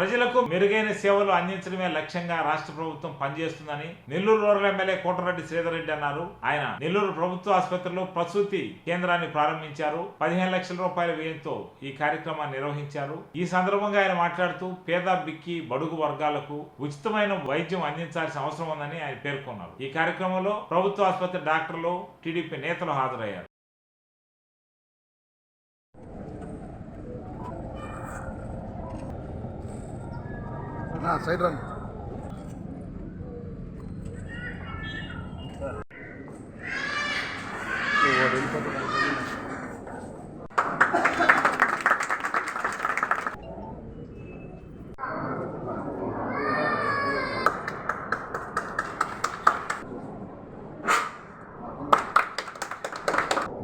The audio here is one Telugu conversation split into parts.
ప్రజలకు మెరుగైన సేవలు అందించడమే లక్ష్యంగా రాష్ట్ర ప్రభుత్వం పనిచేస్తుందని నెల్లూరు రూరల్ ఎమ్మెల్యే కోటరెడ్డి శ్రీధర్ రెడ్డి అన్నారు. ఆయన నెల్లూరు ప్రభుత్వ ఆసుపత్రిలో ప్రసూతి కేంద్రాన్ని ప్రారంభించారు. పదిహేను లక్షల రూపాయల వ్యయంతో ఈ కార్యక్రమాన్ని నిర్వహించారు. ఈ సందర్భంగా ఆయన మాట్లాడుతూ పేద బిక్కి బడుగు వర్గాలకు ఉచితమైన వైద్యం అందించాల్సిన అవసరం ఉందని ఆయన పేర్కొన్నారు. ఈ కార్యక్రమంలో ప్రభుత్వ ఆసుపత్రి డాక్టర్లు టీడీపీ నేతలు హాజరయ్యారు. నా సైడ్ రండి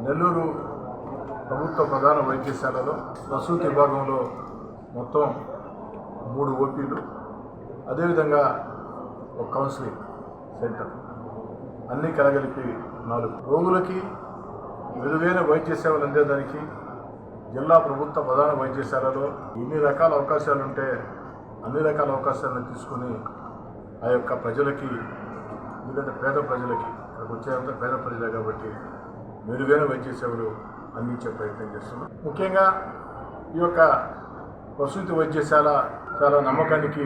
నెల్లూరు ప్రభుత్వ ప్రధాన వైద్యశాలలో ప్రసూతి విభాగంలో మొత్తం మూడు ఓపీలు అదేవిధంగా ఒక కౌన్సిలింగ్ సెంటర్ అన్నీ కలగలిపి నాలుగు. రోగులకి విలువైన వైద్య సేవలు అందేదానికి జిల్లా ప్రభుత్వ ప్రధాన వైద్యశాలలో ఎన్ని రకాల అవకాశాలు ఉంటే అన్ని రకాల అవకాశాలను తీసుకుని ఆ యొక్క ప్రజలకి ఎందుకంటే పేద ప్రజలకి అక్కడికి వచ్చేంత పేద ప్రజలే కాబట్టి మెరుగైన వైద్య సేవలు అందించే ప్రయత్నం చేస్తున్నాం. ముఖ్యంగా ఈ యొక్క ప్రసూతి వైద్యశాల చాలా నమ్మకానికి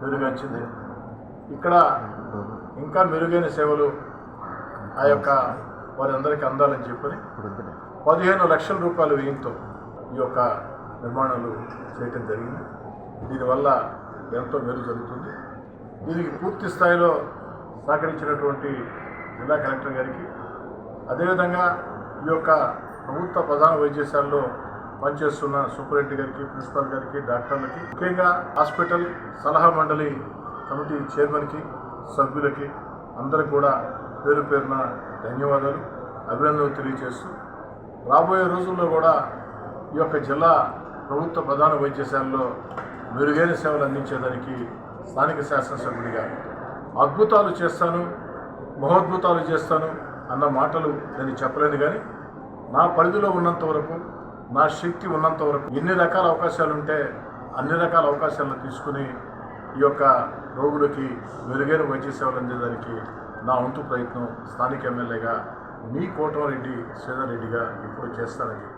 పేరుగాంచింది ఇక్కడ ఇంకా మెరుగైన సేవలు ఆ యొక్క వారందరికీ అందాలని చెప్పని పదిహేను లక్షల రూపాయల వ్యయంతో ఈ యొక్క నిర్మాణాలు చేయటం జరిగింది. దీనివల్ల ఎంతో మేలు జరుగుతుంది. దీనికి పూర్తి స్థాయిలో సహకరించినటువంటి జిల్లా కలెక్టర్ గారికి అదేవిధంగా ఈ యొక్క ప్రభుత్వ ప్రధాన వైద్యశాలలో పనిచేస్తున్న సూపరింటెండెంట్ గారికి ప్రిన్సిపాల్ గారికి డాక్టర్లకి ముఖ్యంగా హాస్పిటల్ సలహా మండలి కమిటీ చైర్మన్కి సభ్యులకి అందరికి కూడా పేరు పేరున ధన్యవాదాలు అభినందనలు తెలియజేస్తూ రాబోయే రోజుల్లో కూడా ఈ యొక్క జిల్లా ప్రభుత్వ ప్రధాన వైద్యశాలలో మెరుగైన సేవలు అందించేదానికి స్థానిక శాసనసభ్యుడిగా అద్భుతాలు చేస్తాను మహోద్భుతాలు చేస్తాను అన్న మాటలు నేను చెప్పలేను కానీ నా పరిధిలో ఉన్నంత వరకు నా శక్తి ఉన్నంత వరకు ఎన్ని రకాల అవకాశాలు ఉంటే అన్ని రకాల అవకాశాలను తీసుకుని ఈ యొక్క రోగులకి మెరుగైన వైద్య సేవలు అందేదానికి నా వంతు ప్రయత్నం స్థానిక ఎమ్మెల్యేగా మీ కోటమరెడ్డి శ్రీధర్ రెడ్డిగా ఇప్పుడు చేస్తానని చెప్పి